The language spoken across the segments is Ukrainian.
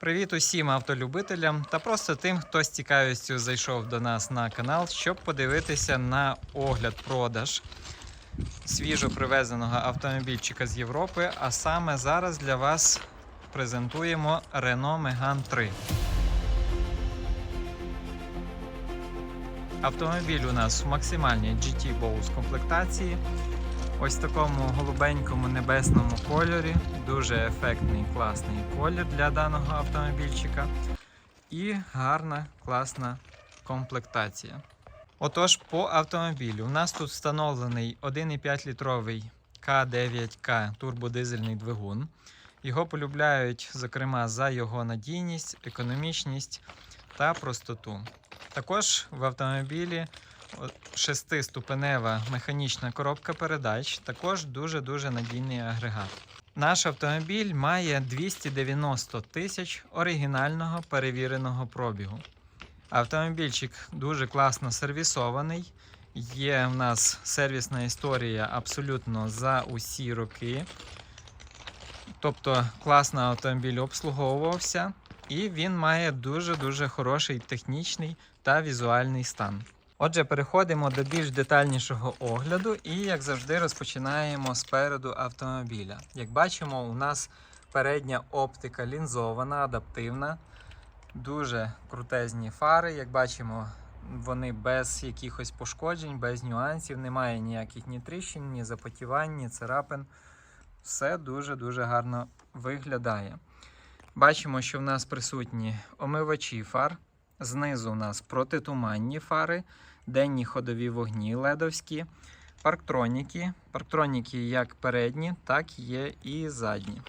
Привіт усім автолюбителям та просто тим, хто з цікавістю зайшов до нас на канал, щоб подивитися на огляд продаж свіжо привезеного автомобільчика з Європи. А саме зараз для вас презентуємо Renault Megane 3. Автомобіль у нас в максимальній GT Bose комплектації. Ось такому голубенькому небесному кольорі. Дуже ефектний, класний колір для даного автомобільчика. І гарна, класна комплектація. Отож, по автомобілю. У нас тут встановлений 1,5 літровий К9К турбодизельний двигун. Його полюбляють, зокрема, за його надійність, економічність та простоту. Також в автомобілі шестиступенева механічна коробка передач, також дуже-дуже надійний агрегат. Наш автомобіль має 290 тисяч оригінального перевіреного пробігу. Автомобільчик дуже класно сервісований. Є в нас сервісна історія абсолютно за усі роки. Тобто класно автомобіль обслуговувався, і він має дуже-дуже хороший технічний та візуальний стан. Отже, переходимо до більш детальнішого огляду і, як завжди, розпочинаємо спереду автомобіля. Як бачимо, у нас передня оптика лінзована, адаптивна, дуже крутезні фари. Як бачимо, вони без якихось пошкоджень, без нюансів, немає ніяких ні тріщин, ні запотівань, ні царапин. Все дуже-дуже гарно виглядає. Бачимо, що в нас присутні омивачі фар. Знизу у нас протитуманні фари, денні ходові вогні ледовські, парктроніки. Парктроніки як передні, так є і задні.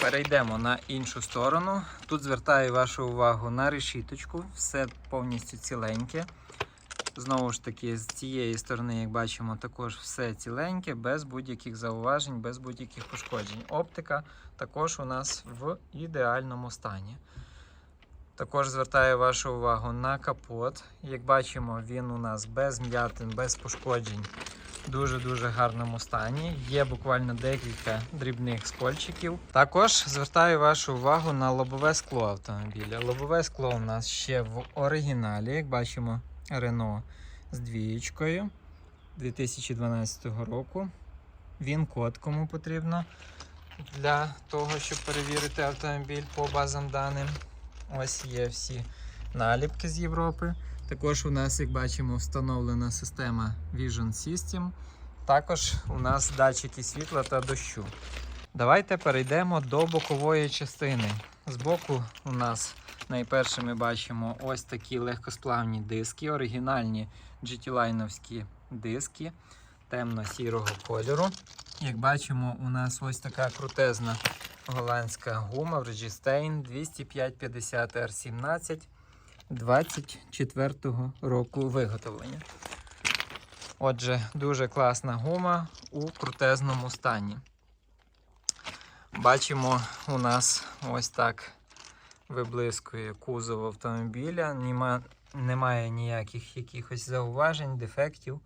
Перейдемо на іншу сторону. Тут звертаю вашу увагу на решіточку, все повністю ціленьке. Знову ж таки, з цієї сторони, як бачимо, також все ціленьке, без будь-яких зауважень, без будь-яких пошкоджень. Оптика також у нас в ідеальному стані. Також звертаю вашу увагу на капот. Як бачимо, він у нас без м'ятин, без пошкоджень, в дуже-дуже гарному стані. Є буквально декілька дрібних скольчиків. Також звертаю вашу увагу на лобове скло автомобіля. Лобове скло у нас ще в оригіналі, як бачимо, Renault з двієчкою 2012 року. Він код кому потрібно для того, щоб перевірити автомобіль по базам даним. Ось є всі наліпки з Європи. Також у нас, як бачимо, встановлена система Vision System. Також у нас датчики світла та дощу. Давайте перейдемо до бокової частини. Збоку у нас найперше ми бачимо ось такі легкосплавні диски, оригінальні GT-лайновські диски темно-сірого кольору. Як бачимо, у нас ось така крутезна голландська гума в Registain 20550 R17 24 року виготовлення. Отже, дуже класна гума у крутезному стані. Бачимо, у нас ось так виблискує кузов автомобіля. Нема, немає ніяких якихось зауважень, дефектів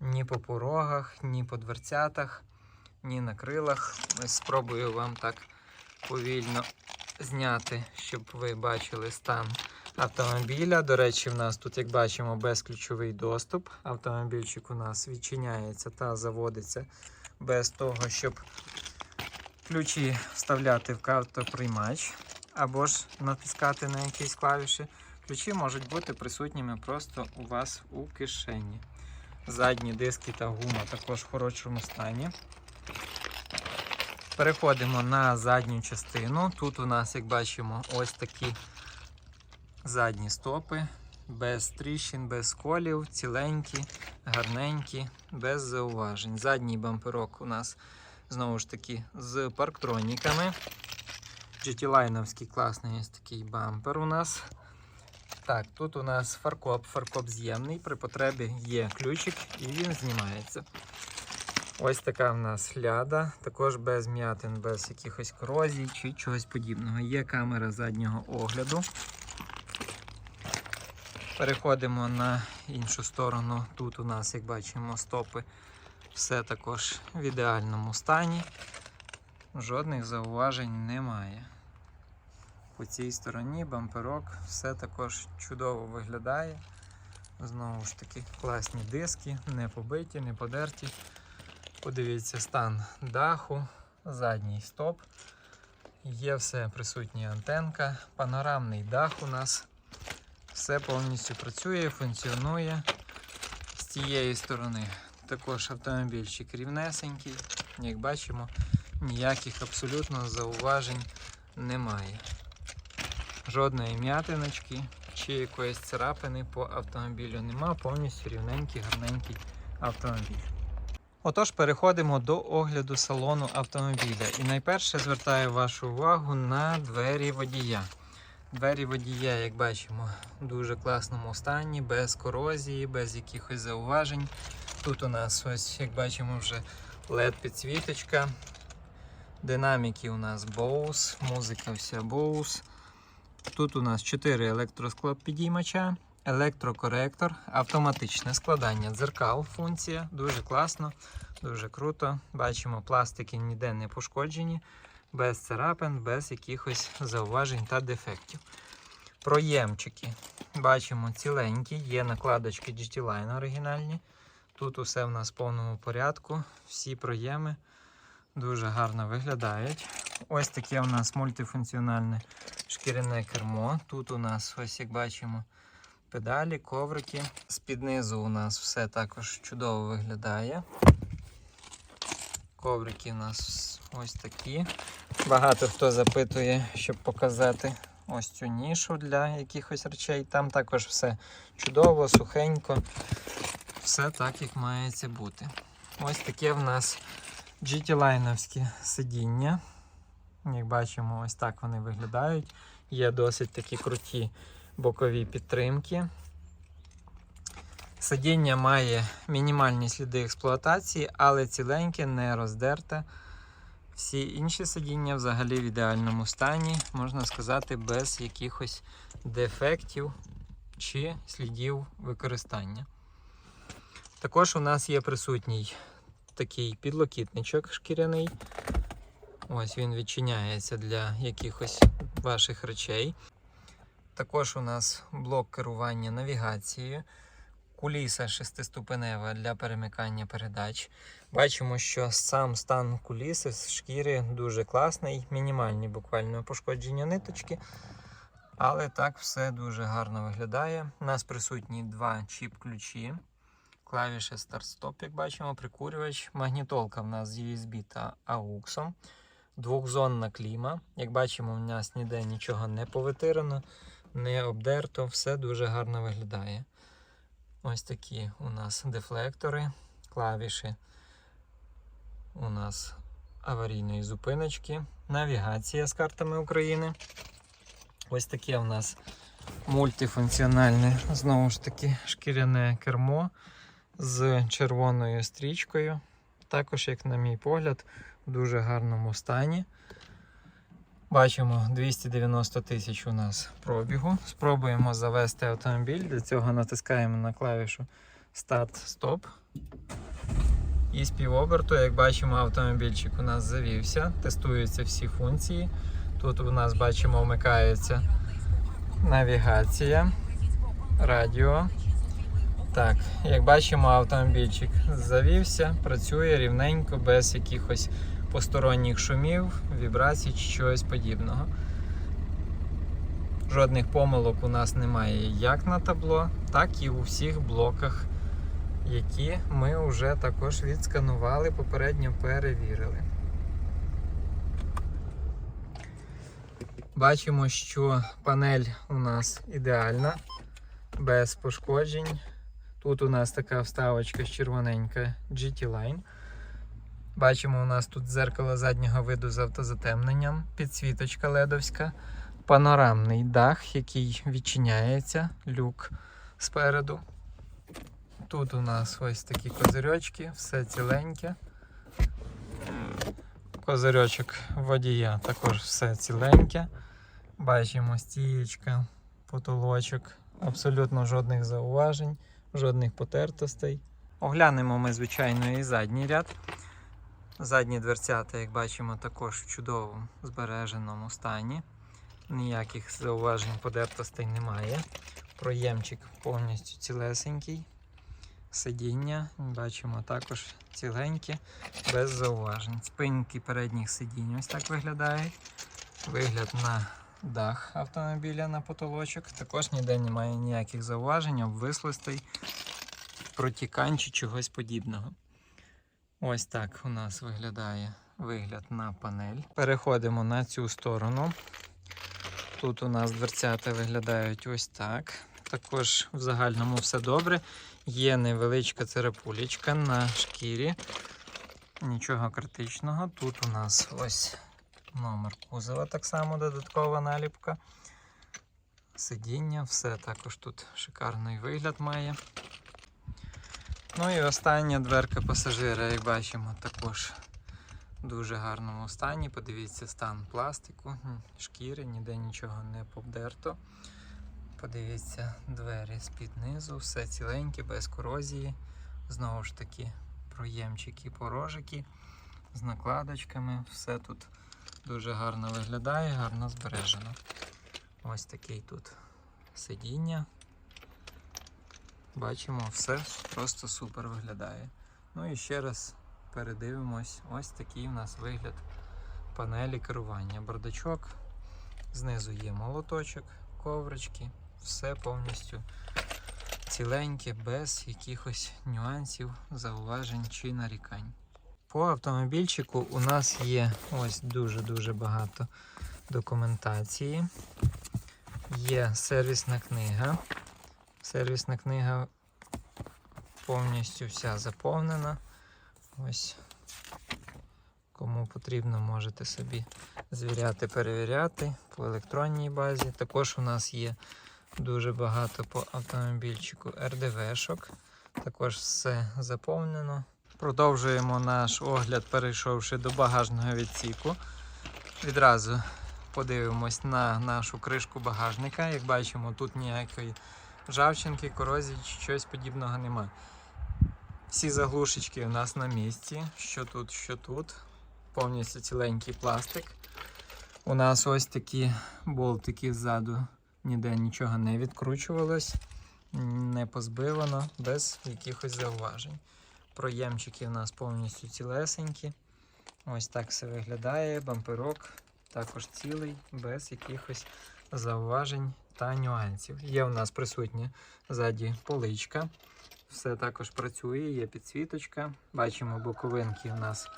ні по порогах, ні по дверцятах, ні на крилах. Спробую вам так повільно зняти, щоб ви бачили стан автомобіля. До речі, в нас тут, як бачимо, безключовий доступ. Автомобільчик у нас відчиняється та заводиться без того, щоб ключі вставляти в картоприймач або ж натискати на якісь клавіші. Ключі можуть бути присутніми просто у вас у кишені. Задні диски та гума також в хорошому стані. Переходимо на задню частину. Тут у нас, як бачимо, ось такі задні стопи, без тріщин, без колів, ціленькі, гарненькі, без зауважень. Задній бамперок у нас знову ж таки з парктроніками. GT-лайновський класний ось такий бампер у нас. Так, тут у нас фаркоп, фаркоп з'ємний. При потребі є ключик і він знімається. Ось така в нас ляда, також без м'ятин, без якихось корозій чи чогось подібного. Є камера заднього огляду. Переходимо на іншу сторону. Тут у нас, як бачимо, стопи все також в ідеальному стані. жодних зауважень немає. По цій стороні бамперок все також чудово виглядає. Знову ж таки, класні диски, не побиті, не подерті. Подивіться стан даху, задній стоп. Є все присутня антенка, панорамний дах у нас. Все повністю працює, функціонує. З цієї сторони також автомобільчик рівнесенький. Як бачимо, ніяких абсолютно зауважень немає. Жодної м'ятиночки чи якоїсь царапини по автомобілю нема, повністю рівненький, гарненький автомобіль. Отож, переходимо до огляду салону автомобіля. І найперше звертаю вашу увагу на двері водія. Двері водія, як бачимо, в дуже класному стані, без корозії, без якихось зауважень. Тут у нас, ось, як бачимо, вже LED-підсвіточка. Динаміки у нас Bose, музика вся Bose. Тут у нас 4 електросклопідіймача, електрокоректор, автоматичне складання дзеркал функція. Дуже класно, дуже круто. Бачимо, пластики ніде не пошкоджені, без царапин, без якихось зауважень та дефектів. Проємчики. Бачимо ціленькі, є накладочки GT-Line оригінальні. Тут усе в нас в повному порядку. Всі проєми дуже гарно виглядають. Ось таке у нас мультифункціональне шкіряне кермо. Тут у нас, ось як бачимо, педалі, коврики. З-під низу у нас все також чудово виглядає. Коврики у нас ось такі. Багато хто запитує, щоб показати ось цю нішу для якихось речей. Там також все чудово, сухенько. Все так, як мається бути. Ось таке в нас GT-лайновські сидіння. Як бачимо, ось так вони виглядають. Є досить такі круті бокові підтримки. Сидіння має мінімальні сліди експлуатації, але ціленьке, не роздерте. Всі інші сидіння взагалі в ідеальному стані, можна сказати, без якихось дефектів чи слідів використання. Також у нас є присутній такий підлокітничок шкіряний. Ось він відчиняється для якихось ваших речей. Також у нас блок керування навігацією, куліса шестиступенева для перемикання передач. Бачимо, що сам стан куліси з шкіри дуже класний, мінімальні буквально пошкодження ниточки. Але так все дуже гарно виглядає. У нас присутні два чіп-ключі. Клавіші старт-стоп, як бачимо, прикурювач. Магнітолка в нас з USB та AUX. Двохзонна кліма. Як бачимо, у нас ніде нічого не повитирано, не обдерто, все дуже гарно виглядає. Ось такі у нас дефлектори, клавіші у нас аварійної зупиночки, навігація з картами України. Ось таке у нас мультифункціональне, знову ж таки, шкіряне кермо з червоною стрічкою. Також, як на мій погляд, в дуже гарному стані. Бачимо 290 тисяч у нас пробігу. Спробуємо завести автомобіль. Для цього натискаємо на клавішу Старт-Стоп. І з півоберту, як бачимо, автомобільчик у нас завівся, тестуються всі функції. Тут у нас бачимо, вмикається навігація, радіо. Так, як бачимо, автомобільчик завівся, працює рівненько, без якихось посторонніх шумів, вібрацій чи чогось подібного. Жодних помилок у нас немає як на табло, так і у всіх блоках, які ми вже також відсканували, попередньо перевірили. Бачимо, що панель у нас ідеальна, без пошкоджень. Тут у нас така вставочка червоненька GT-Line. Бачимо, у нас тут дзеркало заднього виду з автозатемненням, підсвіточка ледовська, панорамний дах, який відчиняється, люк спереду. Тут у нас ось такі козирьочки, все ціленьке. Козирьочок водія також все ціленьке. Бачимо стієчка, потолочок, абсолютно жодних зауважень, жодних потертостей. Оглянемо ми, звичайно, і задній ряд. Задні дверцята, як бачимо, також в чудовому збереженому стані. Ніяких зауважень подертостей немає. Проємчик повністю цілесенький. Сидіння бачимо також ціленькі, без зауважень. Спинки передніх сидінь ось так виглядають. Вигляд на дах автомобіля на потолочок. Також ніде немає ніяких зауважень, обвислостей, протікань чи чогось подібного. Ось так у нас виглядає вигляд на панель. Переходимо на цю сторону. Тут у нас дверцята виглядають ось так. Також в загальному все добре. Є невеличка царапулечка на шкірі. Нічого критичного. Тут у нас ось номер кузова, так само додаткова наліпка. Сидіння, все також тут шикарний вигляд має. Ну і остання дверка пасажира, як бачимо, також в дуже гарному стані. Подивіться стан пластику, шкіри, ніде нічого не побдерто. Подивіться двері з-під низу, все ціленьке, без корозії. Знову ж таки, проємчики, порожики з накладочками. Все тут дуже гарно виглядає, гарно збережено. Ось такий тут сидіння. Бачимо, все просто супер виглядає. Ну і ще раз передивимось. Ось такий у нас вигляд панелі керування. Бардачок. Знизу є молоточок, коврички, все повністю ціленьке, без якихось нюансів, зауважень чи нарікань. По автомобільчику у нас є ось дуже-дуже багато документації. Є сервісна книга. Сервісна книга повністю вся заповнена. Ось кому потрібно, можете собі звіряти, перевіряти по електронній базі. Також у нас є дуже багато по автомобільчику РДВшок. Також все заповнено. Продовжуємо наш огляд, перейшовши до багажного відсіку. Відразу подивимось на нашу кришку багажника. Як бачимо, тут ніякої ржавчинки, корозії щось подібного нема. Всі заглушечки у нас на місці. Що тут, що тут. Повністю ціленький пластик. У нас ось такі болтики ззаду. Ніде нічого не відкручувалось, не позбивано, без якихось зауважень. Проємчики у нас повністю цілесенькі. Ось так все виглядає. Бамперок також цілий, без якихось зауважень та нюансів. Є у нас присутня ззаді поличка. Все також працює, є підсвіточка. Бачимо боковинки у нас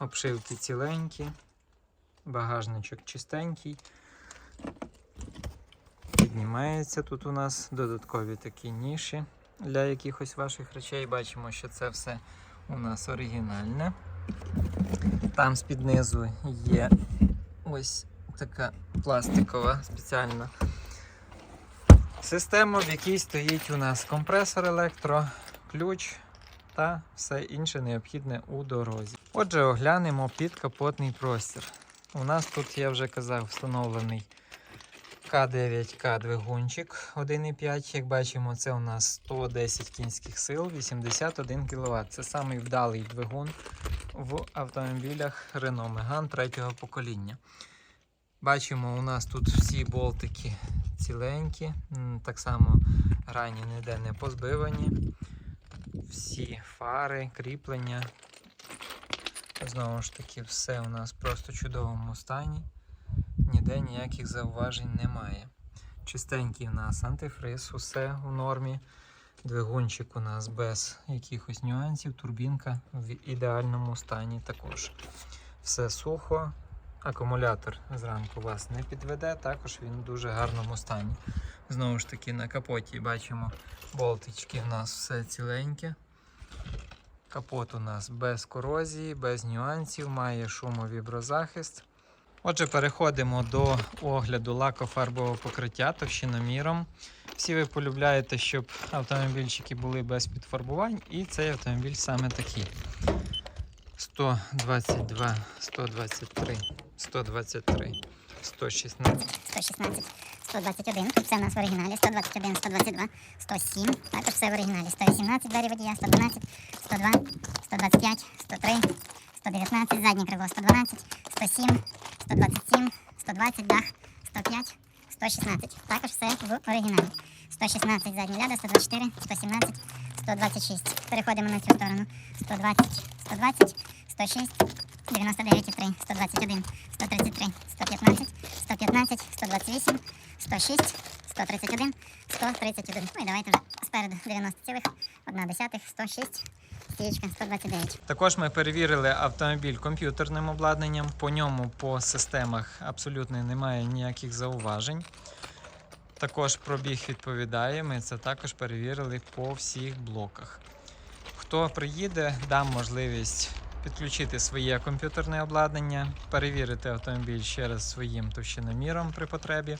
обшивки ціленькі, багажничок чистенький. Піднімається тут у нас додаткові такі ніші для якихось ваших речей. Бачимо, що це все у нас оригінальне. Там з-під низу є ось така пластикова спеціальна система, в якій стоїть у нас компресор електро, ключ та все інше необхідне у дорозі. Отже, оглянемо підкапотний простір. У нас тут, я вже казав, встановлений К9К двигунчик 1,5. Як бачимо, це у нас 110 кінських сил, 81 кВт. Це самий вдалий двигун в автомобілях Renault Megane третього покоління. Бачимо, у нас тут всі болтики ціленькі, так само грані ніде не позбивані. Всі фари, кріплення. Знову ж таки, все у нас просто в чудовому стані. Ніде ніяких зауважень немає. Чистенький у нас антифриз, усе у нормі. Двигунчик у нас без якихось нюансів, турбінка в ідеальному стані також. Все сухо, акумулятор зранку вас не підведе, також він в дуже гарному стані. Знову ж таки, на капоті бачимо болтички у нас все ціленьке. Капот у нас без корозії, без нюансів, має шумовіброзахист. Отже, переходимо до огляду лакофарбового покриття товщиноміром. Всі ви полюбляєте, щоб автомобільчики були без підфарбувань, і цей автомобіль саме такий. 122, 123, 123, 116. 116, 121. Тут все в нас в оригіналі. 121, 122, 107. Також все в оригіналі. 118 двері водія, 112, 102, 125, 103, 119, заднє крило 112, 107, 127, 120, дах, 105, 116. Також все в оригіналі. 116 задня ляда, 124, 117, 126. Переходимо на цю сторону. 120, 120, 106, 99,3, 121, 133, 115, 115, 128, 106, 131, 131. Ну і давайте вже спереду 90,1, 106, стієчка 129. Також ми перевірили автомобіль комп'ютерним обладнанням. По ньому по системах абсолютно немає ніяких зауважень. Також пробіг відповідає. Ми це також перевірили по всіх блоках. Хто приїде, дам можливість підключити своє комп'ютерне обладнання, перевірити автомобіль ще раз своїм товщиноміром при потребі.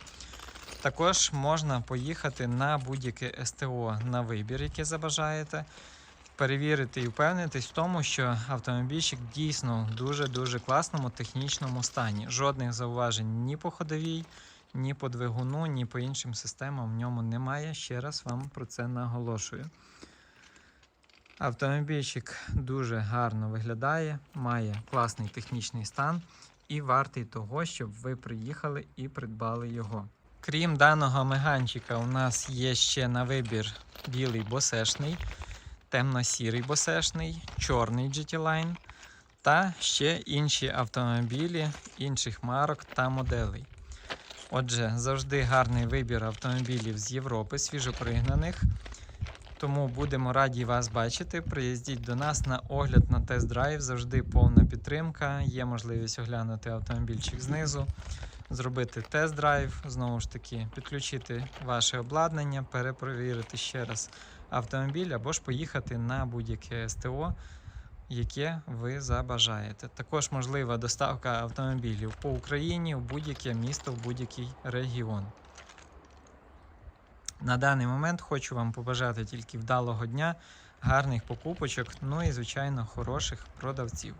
Також можна поїхати на будь-яке СТО на вибір, яке забажаєте перевірити і впевнитись в тому, що автомобільчик дійсно в дуже-дуже класному технічному стані. Жодних зауважень ні по ходовій, ні по двигуну, ні по іншим системам в ньому немає. Ще раз вам про це наголошую. Автомобільчик дуже гарно виглядає, має класний технічний стан і вартий того, щоб ви приїхали і придбали його. Крім даного меганчика, у нас є ще на вибір білий босешний темно-сірий босешний, чорний GT Line та ще інші автомобілі інших марок та моделей. Отже, завжди гарний вибір автомобілів з Європи, свіжопригнаних. Тому будемо раді вас бачити. Приїздіть до нас на огляд на тест-драйв. Завжди повна підтримка. Є можливість оглянути автомобільчик знизу, зробити тест-драйв, знову ж таки, підключити ваше обладнання, перепровірити ще раз автомобіль або ж поїхати на будь-яке СТО, яке ви забажаєте. Також можлива доставка автомобілів по Україні в будь-яке місто, в будь-який регіон. На даний момент хочу вам побажати тільки вдалого дня, гарних покупочок, ну і, звичайно, хороших продавців.